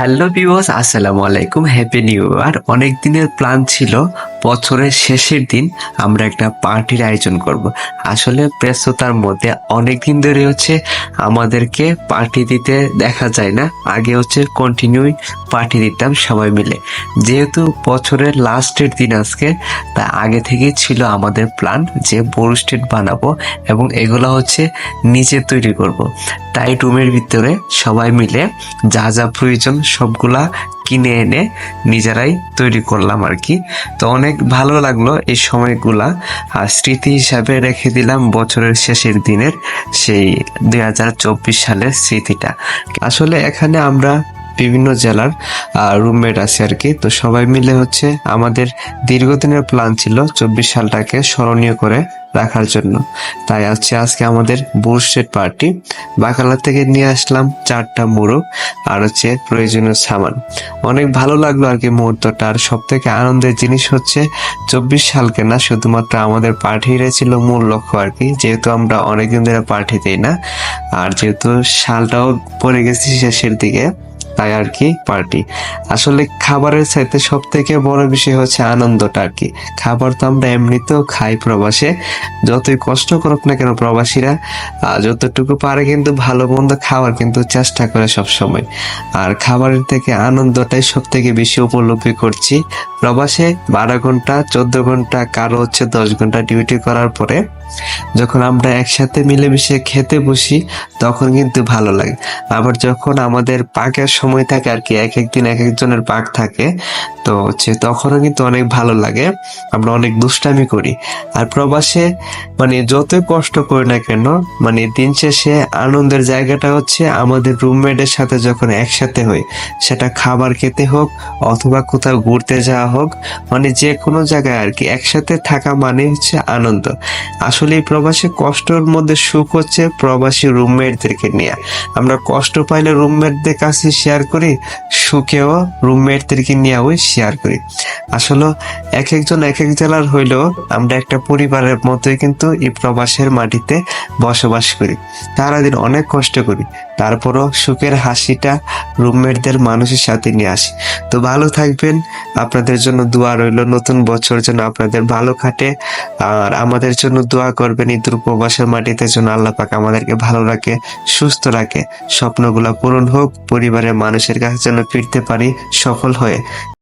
Hello বিবস আসসালামু আলাইকুম happy new year. অনেক দিনের প্ল্যান ছিল বছরের শেষের দিন আমরা একটা পার্টির আয়োজন করব। আসলে ব্যস্ততার মধ্যে অনেক দিন ধরে হচ্ছে আমাদেরকে পার্টি দিতে দেখা যায় না। আগে হচ্ছে কন্টিনিউ পার্টি দিতাম সবাই মিলে। যেহেতু বছরের লাস্টের দিন আজকে, তা আগে থেকেই ছিল আমাদের প্ল্যান যে বোর স্টেট বানাবো এবং এগুলো হচ্ছে নিজে তৈরি করব। তাই রুমের ভিতরে সবাই মিলে যা যা প্রয়োজন সবগুলা কিনে এনে নিজেরাই তৈরি করলাম আর কি। তো অনেক ভালো লাগল এই সময়গুলা। আর স্মৃতি হিসাবে রেখে দিলাম বছরের শেষের দিনের সেই দুই হাজার চব্বিশ সালের স্মৃতিটা। আসলে এখানে আমরা বিভিন্ন জেলার রুমমেট আছে আর কি। তো সবাই মিলে হচ্ছে আমাদের দীর্ঘদিনের প্ল্যান ছিল চব্বিশ সালটাকে স্মরণীয় করে রাখার জন্য। তাই হচ্ছে আজকে আমাদের বুরস্টেড পার্টি বাকালা থেকে নিয়ে আসলাম চারটা মুরগ আর হচ্ছে প্রয়োজনীয় সামান। অনেক ভালো লাগল আর কি মুহূর্তটা। আর সব থেকে আনন্দের জিনিস হচ্ছে চব্বিশ সালকে না, শুধুমাত্র আমাদের পার্টিরে ছিল মূল লক্ষ্য আর কি। যেহেতু আমরা অনেকদিন ধরে পার্টি দিই না, আর যেহেতু সালটাও পড়ে গেছি শেষের দিকে তাই আর কি পার্টি আসলে খাবারের চাইতে সব থেকে বড় বিষয় হচ্ছে আনন্দটা আর কি। খাবার তো আমরা এমনিতেও খাই প্রবাসে। যতই কষ্ট করুক না কেন প্রবাসীরা যতটুকু পারে কিন্তু ভালো মন্দ খাওয়ার কিন্তু চেষ্টা করে সব সময় আর খাবারের থেকে আনন্দটাই সব থেকে বেশি উপলব্ধি করছি। প্রবাসে বারো ঘণ্টা, চোদ্দ ঘণ্টা, কারও হচ্ছে দশ ঘণ্টা ডিউটি করার পরে যখন আমরা একসাথে মিলেমিশে খেতে বসি, তখন কিন্তু ভালো লাগে। আবার যখন আমাদের পাকের সময় থাকে আর কি, এক একদিন এক একজনের পাক থাকে, তো হচ্ছে তখনও কিন্তু অনেক ভালো লাগে। আমরা অনেক দুষ্টামি করি। আর প্রবাসে মানে যতই কষ্ট করি না কেন মানে দিন শেষে আনন্দের জায়গাটা হচ্ছে আমাদের রুমমেটের সাথে যখন একসাথে হই, সেটা খাবার খেতে হোক অথবা কোথাও ঘুরতে যাওয়া হোক মানে যে কোনো জায়গায় আর কি, একসাথে থাকা মানে হচ্ছে আনন্দ। আসলে এই প্রবাসী কষ্টের মধ্যে সুখ হচ্ছে প্রবাসী রুমমেটদেরকে নিয়ে। আমরা কষ্ট পাইলে রুমমেটদের কাছে শেয়ার করি, সুখেও রুমমেটদেরকে ওই শেয়ার করি। আসলে এক একজন এক এক জেলার হইলেও আমরা একটা পরিবারের মতোই কিন্তু এই প্রবাসের মাটিতে বসবাস করি। সারাদিন অনেক কষ্ট করি, তারপরও সুখের হাসিটা রুমমেটদের মানুষের সাথে নিয়ে আসি। তো ভালো থাকবেন, আপনাদের জন্য দোয়া রইল, নতুন বছর যেন আপনাদের ভালো কাটে, আর আমাদের জন্য দোয়া করবেন ইদুর প্রবাসের মাটিতে যেন আল্লাহ পাক আমাদেরকে ভালো রাখে, সুস্থ রাখে। স্বপ্নগুলো পূরণ হোক, পরিবারের মানুষের কাছে যেন ফিরতে পারি সফল হয়ে।